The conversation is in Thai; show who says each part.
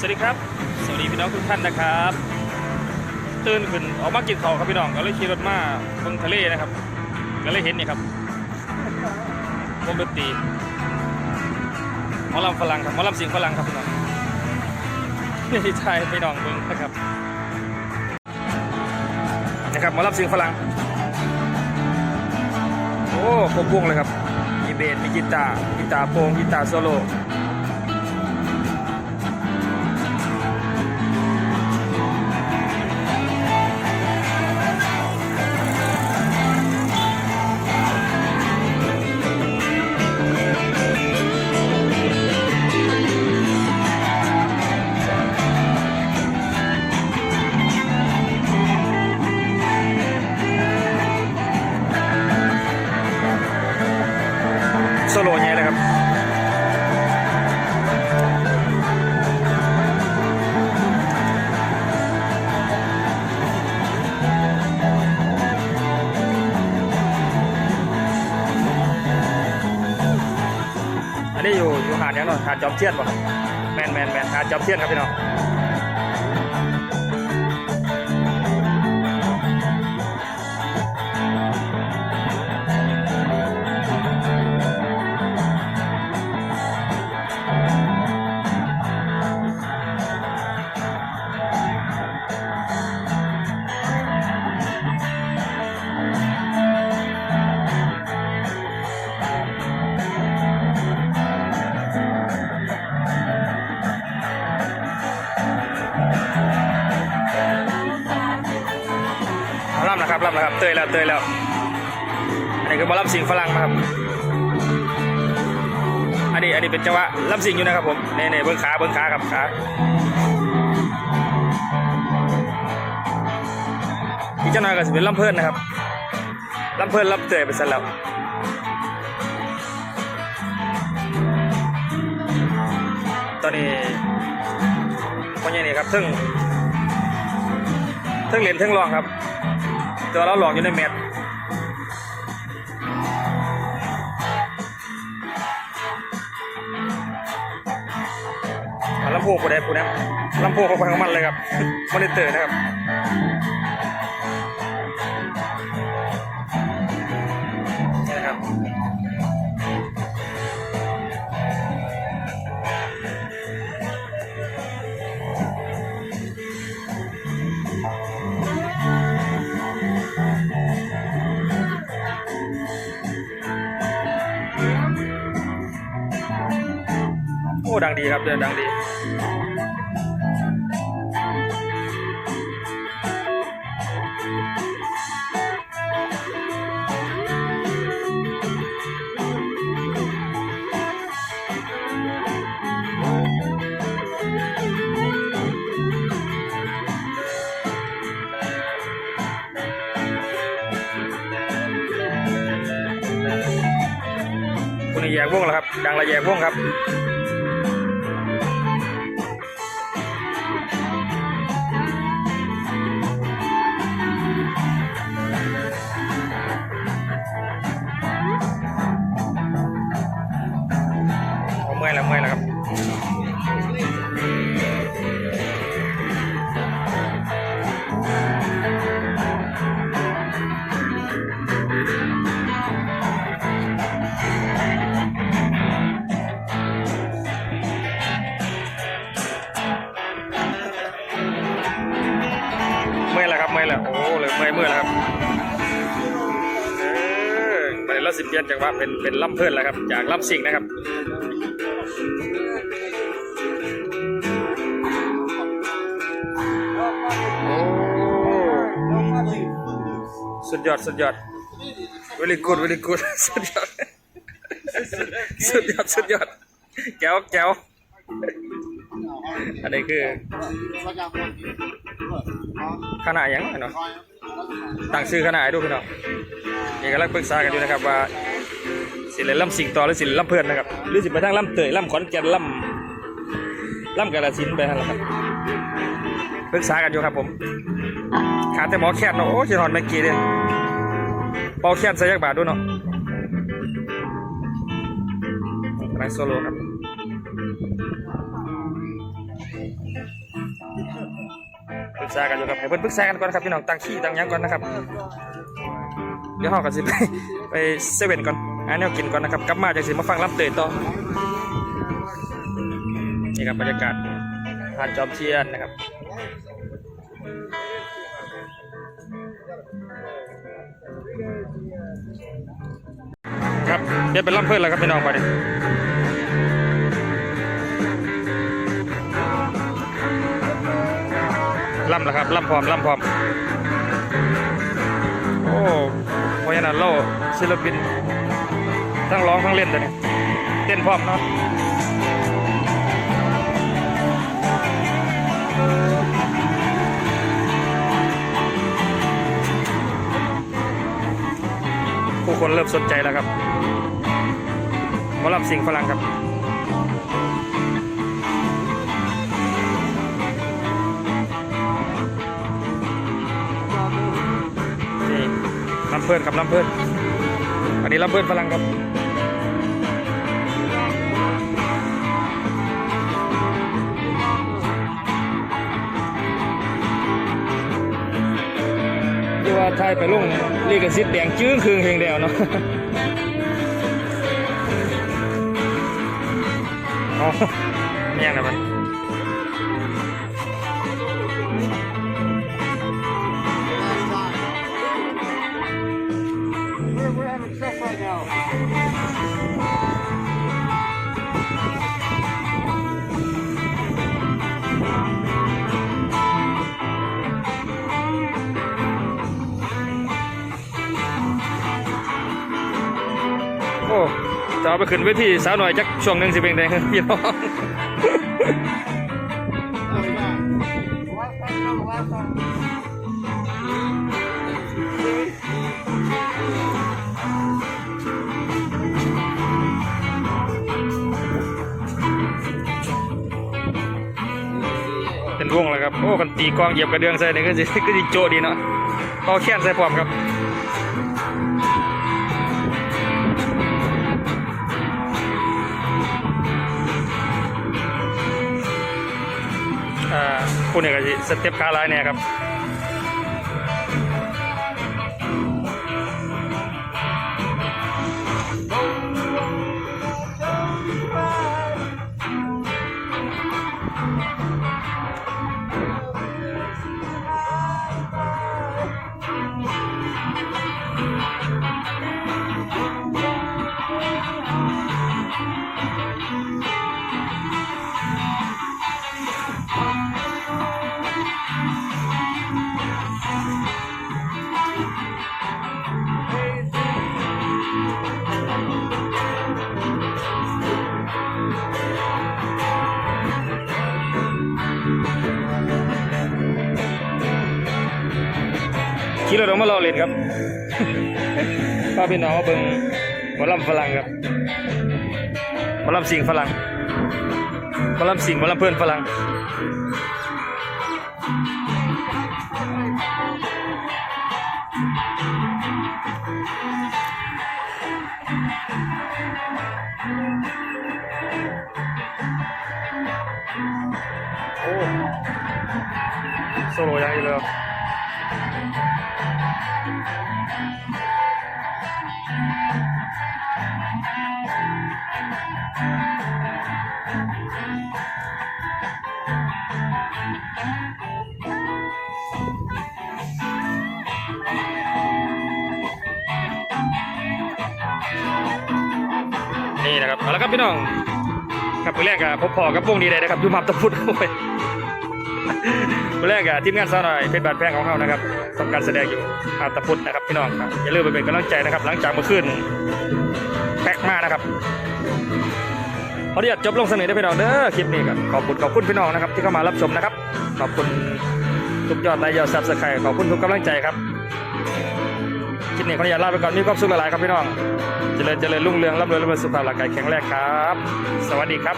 Speaker 1: สวัสดีครับ สวัสดีพี่น้องทุกท่านนะครับ ตื่นขึ้นออกมากินข้าวครับพี่น้องก็เลยขี่รถมาบิ่งทะเลนะครับ ก็เลยเห็นนี่ครับวงดนตรีมอลำฝรั่งครับมอลำเสียงฝรั่งครับพี่น้องนี่ใช่พี่น้องเบิ่งนะครับนะครับมอลำเสียงฝรั่งโอ้ครบวงเลยครับมีเบสมีกีตาร์กีตาร์โปรงกีตาร์โซโล่ อันนี้อยู่อยหาดยังเนาะหาดจอมเทียนบ่แมนแมนแมนหาดจอมเทียนครับพี่น้อง เอาล่ำนะครับล่ำนะครับเตยแล้วเตยแล้วอันนี้คือบอลล่ำสิงฝรั่งนะครับอันนี้อันนี้เป็นจังหวะล่ำสิงอยู่นะครับผมเน่เน่เบิ้งขาเบิ้งขาครับขาอีกเจ้าหน่อยก็จะเป็นล่ำเพิ่นนะครับล่ำเพิ่นล่ำเตยไปซะแล้วตอนนี้คนยังนี่ครับทึ่งทึ่งเหรียญทึ่งรองครับ ตัวเราหลอกอยู่ในเม็ดลำโพงผู้ใดผู้นั้นลำโพงของใครของมันเลยครับมอนิเตอร์นะครับ ดังดีครับเดินดังดีคุณนี่แยกวงแล้วครับ ดังระแยกวงครับ เมื่อยเมื่อแล้วครับเออไปล้วสิบเย็นจากว่าเป็นเป็นล่ำเพื่อนแล้วครับ จากล่ำสิงนะครับสุดยอดสุดยอด very good very good สุดยอดสุดยอดสุดยอดแก้วแก้วอันนี้คือขนาดยังไงเนาะ ตั้งชื่อขนาดให้ดูพี่น้องนี่กำลังปรึกษากันอยู่นะครับว่าสิเล่นล่ำสิงต่อหรือสิเล่นล่ำเพื่อนนะครับหรือสิไปทางล่ำเตยล่ำขอนแก่นล่ำล่ำกาฬสินไปทางครับปรึกษากันอยู่ครับผมขาดแต่หมอแคทเนาะโอ้ชินอนเมื่อกี้เนี่ยเป่าแคทใส่ยักบาทด้วยเนาะไรโซโล่ครับ รึกษากันอยู่ครับให้เพิ่นปรึกษากันก่อนครับพี่น้องตั้งขี้ตั้งหยังก่อนนะครับ เดี๋ยวเราก็สิไปไปเซเว่นก่อนหาแนวกินก่อนนะครับกลับมาจะสิมาฟังลำเตยต่อนี่ครับบรรยากาศหาดจอมเทียนนะครับครับเดี๋ยวเป็นลำเพื่อนแล้วครับพี่น้องไปดิ ล่ำแล้วครับล่ำพร้อมล่ำพร้อม โอ้เพราะฉะนั้นเราศิลปินทั้งร้องทั้งเล่นแต่เนี่ยเต้นพร้อมเนาะผู้คนเริ่มสนใจแล้วครับหมอลำสิงฝรั่งครับำเพื่อนครับลำเพื่อนอันนี้ลำเพื่อนฝรั่งครับที่ว่าไทยไปลงลีกสิทธิ์แดงจื้อคืนเพงเดียวเนาะอ๋อไม่ยนะมัน ไปขึ้นเวทีสาวหน่อยจักช่วงหนึ่งสิเป็นไงพี่น้องเป็นวงเลยครับ โอ้กันตีกองเหยียบกระเดื่องใส่นี่ก็สิก็สิโจดีเนาะต่อแขนใส่พร้อมครับ ผู้นี้ก็สิสเต็ปขาลายเนี่ยครับ ขี่รถออกมารอเล่นครับพาพี่น้องมาเบิ่งหมอลำฝรั่งครับหมอลำสิงฝรั่งหมอลำสิงหมอลำเพื่อนฝรั่งโอ้โซโล่ยังอีกเลย นี่นะครับเอาละครับพี่น้องครับมือแรกอะพบพอกับวงดีเลยนะครับอยูมับตะพุดโอ้ยมือแรกอะทีมงานสาวหน่อยเพชรบาดแพงของเขานะครับทำการแสดงอยู่มาตะพุดนะครับพี่น้องครับอย่าลืมไปเป็นกำลังใจนะครับ หลังจากเมื่อคืนแพ็กมากนะครับขออนุญาตจบลงเสนอได้พี่น้องเด้อคลิปนี้กันขอบคุณขอบคุณพี่น้องนะครับที่เข้ามารับชมนะครับ ขอบคุณทุกยอดไลค์ยอดซับสไครต์ขอบคุณทุกกำลังใจครับคลิปนี้ขออนุญาตลาไปก่อนมีความสุขหลายๆครับพี่น้อง เจริญเจริญรุ่งเรืองร่ำรวยร่ำรวยสุขภาพร่างกายแข็งแรงครับ สวัสดีครับ